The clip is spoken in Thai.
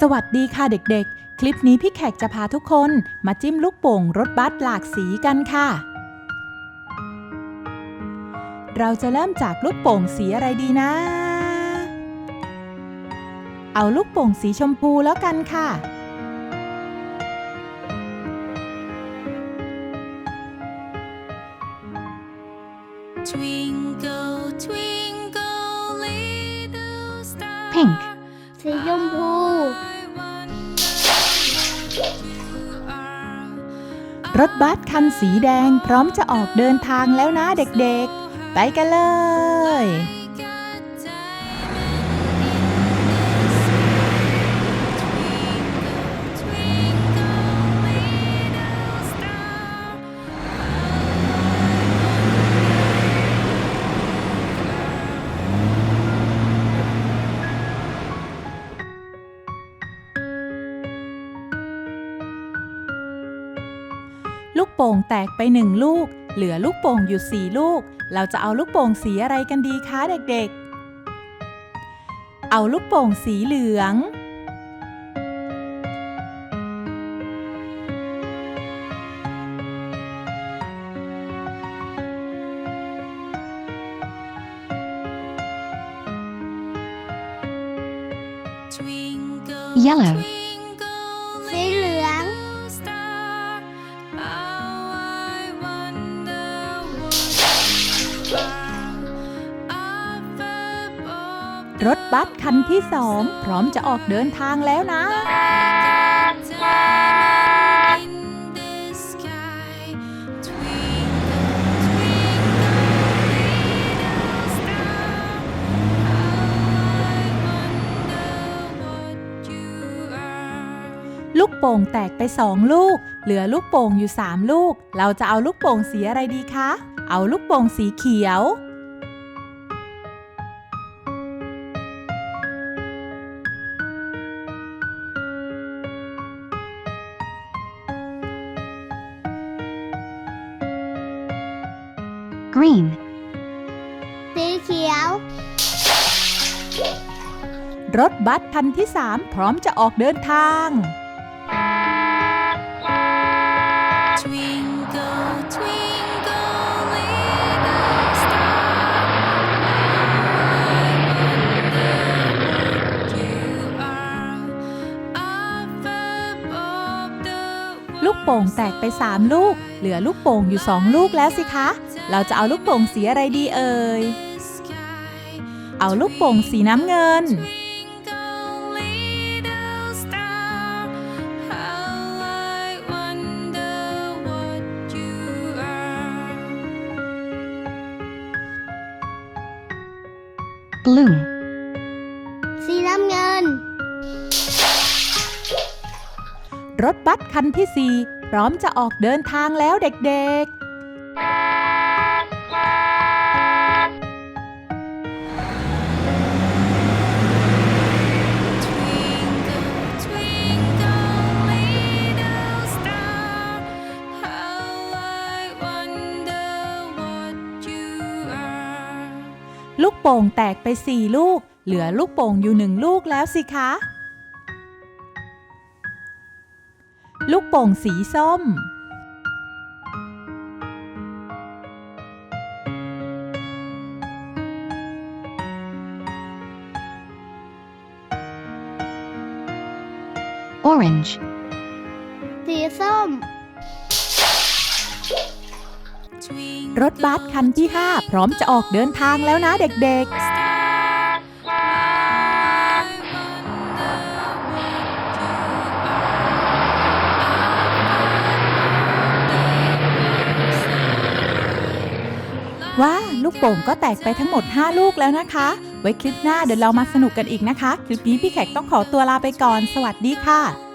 สวัสดีค่ะเด็กๆ คลิปนี้พี่แขกจะพาทุกคนมาจิ้มลูกโป่งรถบัสหลากสีกันค่ะ เราจะเริ่มจากลูกโป่งสีอะไรดีนะ เอาลูกโป่งสีชมพูแล้วกันค่ะ Twinkle, twinkle, little star. Pink สีชมพู รถบัสคันสีแดงพร้อมจะออกเดินทางแล้วนะเด็กๆ ไปกันเลย ลูกโป่งแตกไปหนึ่งลูก เหลือลูกโป่งอยู่สี่ลูก เราจะเอาลูกโป่งสีอะไรกันดีคะเด็กๆ เอาลูกโป่งสีเหลือง Twinkle, Yellow. รถบัสคันที่สองพร้อมจะออกเดินทางแล้วนะ โป่งแตกไปสองลูก เหลือลูกโป่งอยู่สามลูก เราจะเอาลูกโป่งสีอะไรดีคะ เอาลูกโป่งสีเขียว green, สีเขียว รถบัสคันที่สามพร้อมจะออกเดินทาง ลูกโป่งแตกไปสามลูก เหลือลูกโป่งอยู่สองลูกแล้วสิคะ เราจะเอาลูกโป่งสีอะไรดีเอ่ย เอาลูกโป่งสีน้ำเงิน blue, สีน้ำเงิน รถบัสคันที่สี่พร้อมจะออกเดินทางแล้วเด็ก Twinkle, โป่งแตกไปสี่ลูก เหลือลูกโป่งอยู่หนึ่งลูกแล้วสิคะ ลูกโป่งสีส้ม orange, สีส้ม Twinkle, รถบัสคันที่ห้าพร้อมจะออกเดินทางแล้วนะเด็กๆว้าลูกโป่งก็แตกไปทั้งหมด 5 ลูกแล้วนะคะ ไว้คลิปหน้าเดี๋ยวเรามาสนุกกันอีกนะคะ คลิปนี้พี่แขกต้องขอตัวลาไปก่อน สวัสดีค่ะ